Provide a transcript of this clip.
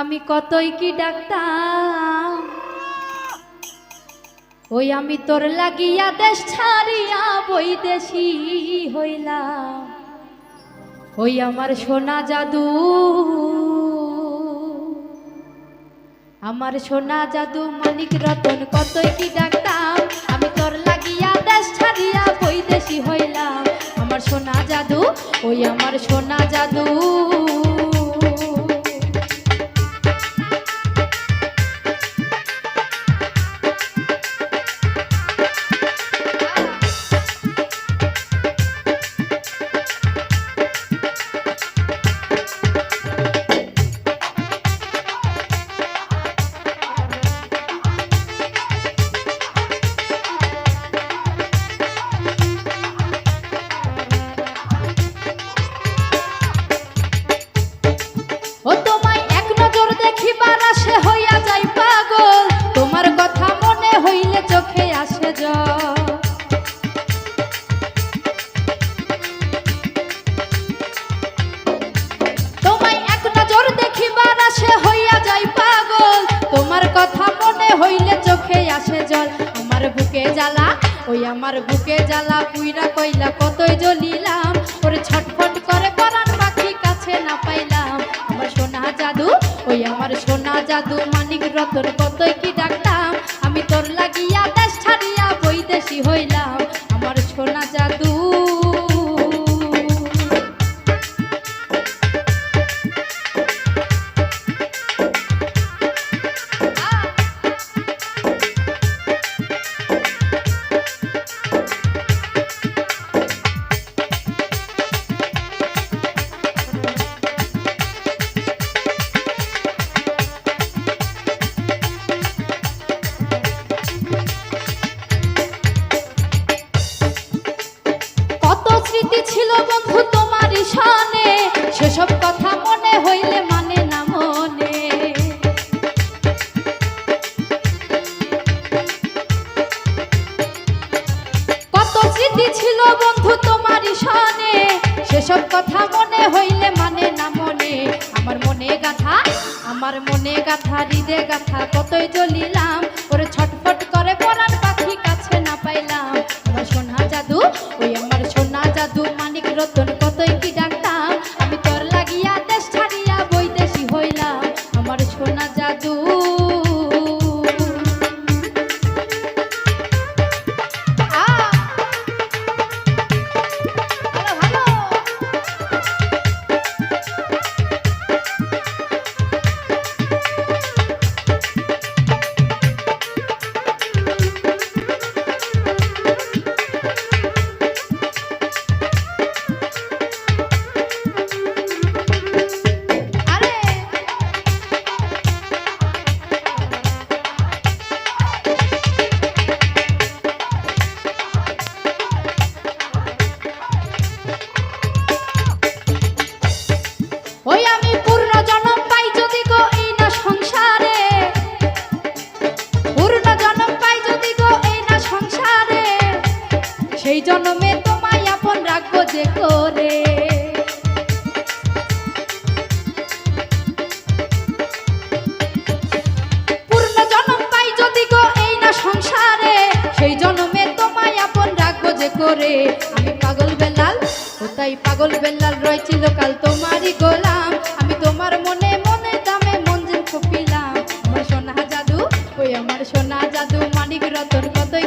আমি কতই কি ডাক্তার ওই আমি তোর লাগিয়া দেশ ছাড়িয়া বৈদেশি হইলাম। ওই আমার সোনা জাদু। আমার সোনা জাদু মানিক রতন, কতই কি ডাক্তার আমি তোর লাগিয়া দেশ ছাড়িয়া বৈদেশি হইলাম। আমার সোনা জাদু, ওই আমার সোনা জাদু। তোমার কথা মনে হইলে চোখে আসে জল। আমার বুকে জ্বালা, ওই আমার বুকে জ্বালা পুইরা কইলা কতই জ্বলিলাম। ওরে ছটফট করে পরাণ পাখি কাছে না পাইলাম। আমার সোনা জাদু, ওই আমার সোনা জাদু, মানিক রতন কতই কি ডাকতাম আমি তোর লাগিয়া স্মৃতি ছিল বন্ধু তোমার ঈশানে, সেসব কথা মনে হইলে মানে না মনে। কত স্মৃতি ছিল বন্ধু তোমার ঈশানে, সেসব কথা মনে হইলে মানে না মনে। আমার মনে গাথা, আমার মনে গাথা হৃদে গাথা, কতই জ্বলিলাম এই জন্মে তোমায় আপন রাখব যে করে। পূর্ণ পাই যদি গো এই আপন রাখব যে করে। আমি পাগল বেলাল ও তাই পাগল বেলাল রয়েছিল কাল তোমারই গোলাম। আমি তোমার মনে মনে দামে মন যে কপিলাম আমার সোনা জাদু, ওই আমার সোনা জাদু, মানিক রতন কতই